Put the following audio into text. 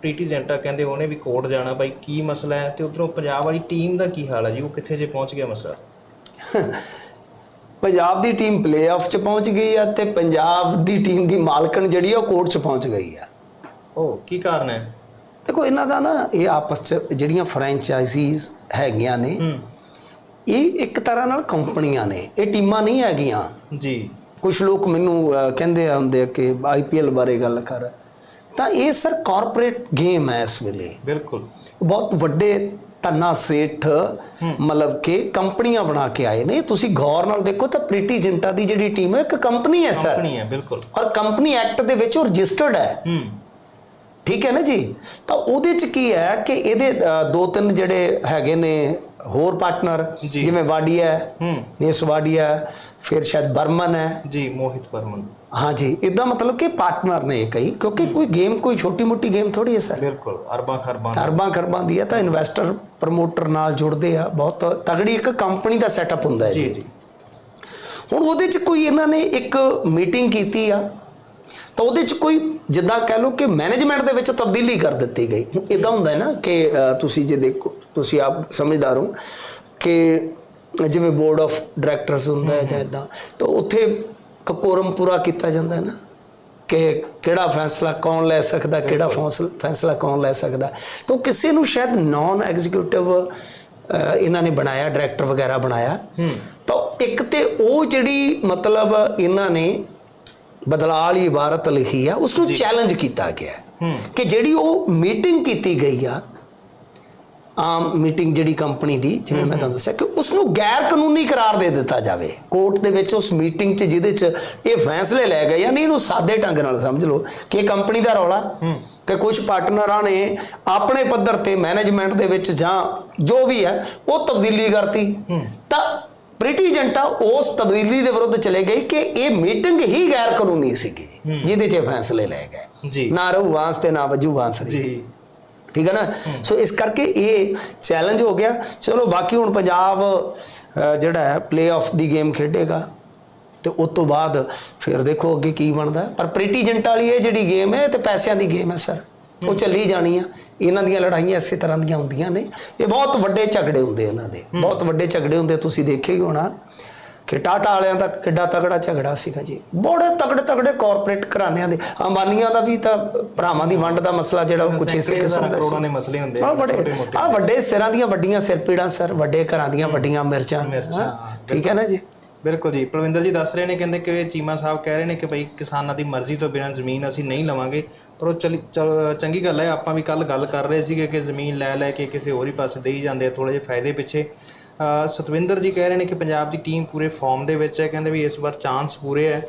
ਪ੍ਰੀਤੀ ਜੈਂਟਾ ਕਹਿੰਦੇ ਉਹਨੇ ਵੀ ਕੋਰਟ ਜਾਣਾ ਬਾਈ ਕੀ ਮਸਲਾ ਹੈ? ਤੇ ਉਧਰੋਂ ਪੰਜਾਬ ਵਾਲੀ ਟੀਮ ਦਾ ਕੀ ਹਾਲ ਹੈ ਜੀ? ਉਹ ਕਿੱਥੇ ਜੇ ਪਹੁੰਚ ਗਿਆ ਮਸਲਾ? ਪੰਜਾਬ ਦੀ ਟੀਮ ਪਲੇਆਫ ਚ ਪਹੁੰਚ ਗਈ ਆ ਤੇ ਪੰਜਾਬ ਦੀ ਟੀਮ ਦੀ ਮਾਲਕਣ ਜਿਹੜੀ ਆ ਉਹ ਕੋਰਟ ਚ ਪਹੁੰਚ ਗਈ ਆ। ਉਹ ਕੀ ਕਾਰਨ ਹੈ? ਦੇਖੋ ਇਹਨਾਂ ਦਾ ਨਾ ਇਹ ਆਪਸ ਚ ਜਿਹੜੀਆਂ ਫਰੈਂਚਾਈਜ਼ੀਜ਼ ਹੈਗੀਆਂ ਨੇ ਇਹ ਇੱਕ ਤਰ੍ਹਾਂ ਨਾਲ ਕੰਪਨੀਆਂ ਨੇ। ਇਹ ਟੀਮਾਂ ਨਹੀਂ ਹੈਗੀਆਂ। ਜੀ। ਕੁਝ ਲੋਕ ਮੈਨੂੰ ਅਹ, ਕਹਿੰਦੇ ਆ ਹੁੰਦੇ ਆ ਕਿ ਆਈਪੀਐਲ ਬਾਰੇ ਗੱਲ ਕਰ। ਤਾਂ ਇਹ ਸਰ ਕਾਰਪੋਰੇਟ ਗੇਮ ਹੈ ਇਸ ਵੇਲੇ। ਬਿਲਕੁਲ। ਬਹੁਤ ਵੱਡੇ ਤੰਨਾ ਸੇਠ ਮਤਲਬ ਕਿ ਕੰਪਨੀਆਂ ਬਣਾ ਕੇ ਆਏ ਨੇ। ਤੁਸੀਂ ਗੌਰ ਨਾਲ ਦੇਖੋ ਤਾਂ ਪ੍ਰੀਟੀ ਜਿੰਟਾ ਦੀ ਜਿਹੜੀ ਟੀਮ ਹੈ ਇੱਕ ਕੰਪਨੀ ਹੈ ਸਰ। ਕੰਪਨੀ ਹੈ ਬਿਲਕੁਲ। ਔਰ ਕੰਪਨੀ ਐਕਟ ਦੇ ਵਿੱਚ ਉਹ ਰਜਿਸਟਰਡ ਹੈ। ਠੀਕ ਹੈ ਨਾ ਜੀ? ਤਾਂ ਉਹਦੇ ਚ ਕੀ ਹੈ ਕਿ ਇਹਦੇ ਦੋ ਤਿੰਨ ਜਿਹੜੇ ਹੈਗੇ ਨੇ ਹੋਰ ਪਾਰਟਨਰ। ਜਿਵੇਂ ਵਾਡੀਆ ਹੈ ਨੇਸ ਵਾਡੀਆ ਫਿਰ ਸ਼ਾਇਦ ਬਰਮਨ ਹੈ। ਜੀ ਮੋਹਿਤ ਵਰਮਨ ਹਾਂਜੀ ਇਦਾਂ ਮਤਲਬ ਕਿ ਪਾਰਟਨਰ ਨੇ ਇਹ ਕਈ ਕਿਉਂਕਿ ਕੋਈ ਗੇਮ ਕੋਈ ਛੋਟੀ ਮੋਟੀ ਗੇਮ ਥੋੜੀ ਹੈ ਸਰ ਬਿਲਕੁਲ ਅਰਬਾਂ ਖਰਬਾਂ। ਅਰਬਾਂ ਖਰਬਾਂ ਦੀ ਹੈ ਤਾਂ ਇਨਵੈਸਟਰ ਪ੍ਰਮੋਟਰ ਨਾਲ ਜੁੜਦੇ ਆ ਬਹੁਤ ਤਗੜੀ ਇੱਕ ਕੰਪਨੀ ਦਾ ਸੈਟਅਪ ਹੁੰਦਾ ਹੈ ਜੀ ਜੀ ਹੁਣ ਉਹਦੇ ਚ ਕੋਈ ਇਹਨਾਂ ਨੇ ਇੱਕ ਮੀਟਿੰਗ ਕੀਤੀ ਆ ਤਾਂ ਉਹਦੇ ਚ ਕੋਈ ਜਿੱਦਾਂ ਕਹਿ ਲਓ ਕਿ ਮੈਨੇਜਮੈਂਟ ਦੇ ਵਿੱਚ ਤਬਦੀਲੀ ਕਰ ਦਿੱਤੀ ਗਈ ਹੁਣ ਇਦਾਂ ਹੁੰਦਾ ਹੈ ਨਾ ਕਿ ਤੁਸੀਂ ਜੇ ਦੇਖੋ ਤੁਸੀਂ ਆਪ ਸਮਝਦਾਰ ਹੋ ਕਿ ਜਿਵੇਂ ਬੋਰਡ ਆਫ ਡਾਇਰੈਕਟਰਸ ਹੁੰਦਾ ਹੈ ਜਾਂ ਇਦਾਂ ਤਾਂ ਉੱਥੇ ਕੋਰਮ ਪੂਰਾ ਕੀਤਾ ਜਾਂਦਾ ਹੈ ਨਾ ਕਿ ਕਿਹੜਾ ਫੈਸਲਾ ਕੌਣ ਲੈ ਸਕਦਾ ਕਿਹੜਾ ਫੈਸਲਾ ਫੈਸਲਾ ਕੌਣ ਲੈ ਸਕਦਾ। ਤਾਂ ਕਿਸੇ ਨੂੰ ਸ਼ਾਇਦ ਨਾਨ ਐਗਜ਼ੀਕਿਊਟਿਵ ਇਹਨਾਂ ਨੇ ਬਣਾਇਆ ਡਾਇਰੈਕਟਰ ਵਗੈਰਾ ਬਣਾਇਆ। ਤਾਂ ਇੱਕ ਤੇ ਉਹ ਜਿਹੜੀ ਮਤਲਬ ਇਹਨਾਂ ਨੇ ਬਦਲਾਅ ਵਾਲੀ ਇਬਾਰਤ ਲਿਖੀ ਆ ਉਸ ਨੂੰ ਚੈਲੰਜ ਕੀਤਾ ਗਿਆ। ਕਿ ਜਿਹੜੀ ਉਹ ਮੀਟਿੰਗ ਕੀਤੀ ਗਈ ਆ ਆਮ ਮੀਟਿੰਗ ਜਿਹੜੀ ਕੰਪਨੀ ਦੀ ਜਿਵੇਂ ਮੈਂ ਤੁਹਾਨੂੰ ਦੱਸਿਆ ਕਿ ਉਸ ਨੂੰ ਗੈਰ ਕਾਨੂੰਨੀ ਕਰਾਰ ਦੇ ਦਿੱਤਾ ਜਾਵੇ। ਕੋਰਟ ਦੇ ਵਿੱਚ ਉਸ ਮੀਟਿੰਗ 'ਚ ਜਿਹਦੇ 'ਚ ਇਹ ਫੈਸਲੇ ਲੈ ਗਏ ਯਾਨੀ ਇਹਨੂੰ ਸਾਦੇ ਢੰਗ ਨਾਲ ਸਮਝ ਲਓ ਕਿ ਕੰਪਨੀ ਦਾ ਰੌਲਾ ਕਿ ਕੁਝ ਪਾਰਟਨਰਾਂ ਨੇ ਆਪਣੇ ਪੱਧਰ ਤੇ ਮੈਨੇਜਮੈਂਟ ਦੇ ਵਿੱਚ ਜਾਂ ਜੋ ਵੀ ਹੈ ਉਹ ਤਬਦੀਲੀ ਕਰਤੀ। ਤਾਂ ਪ੍ਰੀਟੀ ਜੰਟਾ ਉਸ ਤਬਦੀਲੀ ਦੇ ਵਿਰੁੱਧ ਚਲੇ ਗਈ ਕਿ ਇਹ ਮੀਟਿੰਗ ਹੀ ਗੈਰ ਕਾਨੂੰਨੀ ਸੀਗੀ ਜਿਹਦੇ 'ਚ ਇਹ ਫੈਸਲੇ ਲੈ ਗਏ। ਜੀ। ਨਾ ਰਹੂ ਵਾਂਸ ਤੇ ਨਾ ਵਜੂ ਵਾਂਸਰੀ ਜੀ। ਠੀਕ ਹੈ ਨਾ? ਸੋ ਇਸ ਕਰਕੇ ਇਹ ਚੈਲੰਜ ਹੋ ਗਿਆ। ਚਲੋ ਬਾਕੀ ਹੁਣ ਪੰਜਾਬ ਜਿਹੜਾ ਹੈ ਪਲੇਆਫ ਦੀ ਗੇਮ ਖੇਡੇਗਾ। ਤੇ ਉਸ ਤੋਂ ਬਾਅਦ ਫਿਰ ਦੇਖੋ ਅੱਗੇ ਕੀ ਬਣਦਾ। ਪਰ ਪ੍ਰੀਟੀ ਜੰਟ ਵਾਲੀ ਇਹ ਜਿਹੜੀ ਗੇਮ ਹੈ ਤੇ ਪੈਸਿਆਂ ਦੀ ਗੇਮ ਹੈ ਸਰ ਉਹ ਚੱਲੀ ਜਾਣੀ ਆ। ਇਹਨਾਂ ਦੀਆਂ ਲੜਾਈਆਂ ਇਸੇ ਤਰ੍ਹਾਂ ਦੀਆਂ ਹੁੰਦੀਆਂ ਨੇ। ਇਹ ਬਹੁਤ ਵੱਡੇ ਝਗੜੇ ਹੁੰਦੇ ਇਹਨਾਂ ਦੇ। ਬਹੁਤ ਵੱਡੇ ਝਗੜੇ ਹੁੰਦੇ ਤੁਸੀਂ ਦੇਖੇ ਹੀ ਹੋਣਾ। ਕਿ ਟਾਟਾ ਵਾਲਿਆਂ ਦਾ ਕਿੱਡਾ ਤਗੜਾ ਝਗੜਾ ਸੀਗਾ ਜੀ। ਬੜੇ ਤਗੜੇ ਤਗੜੇ ਕਾਰਪੋਰੇਟ ਘਰਾਣਿਆਂ ਦੇ ਅੰਬਾਨੀਆਂ ਦਾ ਵੀ ਤਾਂ ਭਰਾਵਾਂ ਦੀ ਵੰਡ ਦਾ ਮਸਲਾ ਜਿਹੜਾ ਉਹ ਕੁਛ ਇਸੇ ਕਿਸਮ ਦਾ ਕਰੋੜਾਂ। ਦੇ ਮਸਲੇ ਹੁੰਦੇ ਆ ਬੜੇ। ਆ ਵੱਡੇ ਸਿਰਾਂ ਦੀਆਂ ਵੱਡੀਆਂ ਸਿਰਪੀੜਾਂ ਸਰ ਵੱਡੇ ਘਰਾਂ ਦੀਆਂ ਵੱਡੀਆਂ ਮਿਰਚਾਂ ਠੀਕ ਹੈ ਨਾ ਜੀ? ਬਿਲਕੁਲ ਜੀ। ਪ੍ਰਵਿੰਦਰ ਜੀ ਦੱਸ ਰਹੇ ਨੇ ਕਹਿੰਦੇ ਕਿ ਚੀਮਾ ਸਾਹਿਬ ਕਹਿ ਰਹੇ ਨੇ ਕਿ ਭਾਈ ਕਿਸਾਨਾਂ ਦੀ ਮਰਜ਼ੀ ਤੋਂ ਬਿਨਾਂ ਜ਼ਮੀਨ ਅਸੀਂ ਨਹੀਂ ਲਵਾਂਗੇ। ਪਰ ਉਹ ਚੰਗੀ ਗੱਲ ਹੈ ਆਪਾਂ ਵੀ ਕੱਲ ਗੱਲ ਕਰ ਰਹੇ ਸੀਗੇ ਕਿ ਜ਼ਮੀਨ ਲੈ ਲੈ ਕੇ ਕਿਸੇ ਹੋਰ ਹੀ ਪਾਸੇ ਦੇਈ ਜਾਂਦੇ ਆ ਥੋੜੇ ਜਿਹੇ ਫਾਇਦੇ ਪਿੱਛੇ। ਸਤਵਿੰਦਰ ਜੀ ਕਹਿ ਰਹੇ ਨੇ ਕਿ ਪੰਜਾਬ ਦੀ ਟੀਮ ਪੂਰੇ ਫਾਰਮ ਦੇ ਵਿੱਚ ਹੈ, ਕਹਿੰਦੇ ਵੀ ਇਸ ਵਾਰ ਚਾਂਸ ਪੂਰੇ ਹੈ।